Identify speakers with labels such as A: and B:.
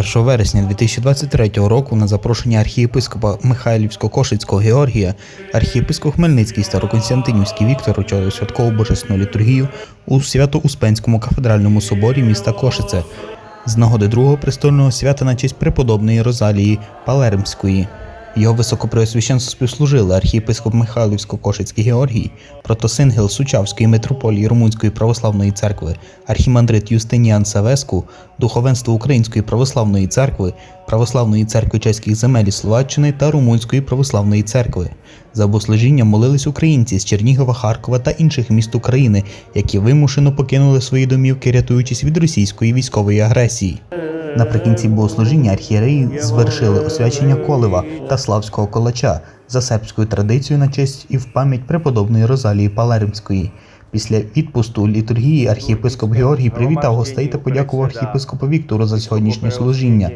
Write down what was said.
A: 1 вересня 2023 року на запрошення архієпископа Михайлівсько-Кошицького Георгія архієпископ Хмельницький Староконстантинівський Віктор очолив святкову божественну літургію у Свято-Успенському кафедральному соборі міста Кошице з нагоди другого престольного свята на честь преподобної Розалії Палеримської. Його високопреосвященство співслужили архієпископ Михайлівсько-Кошицький Георгій, протосингел Сучавської митрополії Румунської православної церкви, архімандрит Юстиніан Савеску, духовенство Української православної церкви, Православної церкви чеських земель Словаччини та Румунської православної церкви. За богослужінням молились українці з Чернігова, Харкова та інших міст України, які вимушено покинули свої домівки, рятуючись від російської військової агресії. Наприкінці богослужіння архієреї звершили освячення колева та славського колача за сербською традицією на честь і в пам'ять преподобної Розалії Палеримської. Після відпусту літургії архієпископ Георгій привітав гостей та подякував архієпископу Віктору за сьогоднішнє служіння.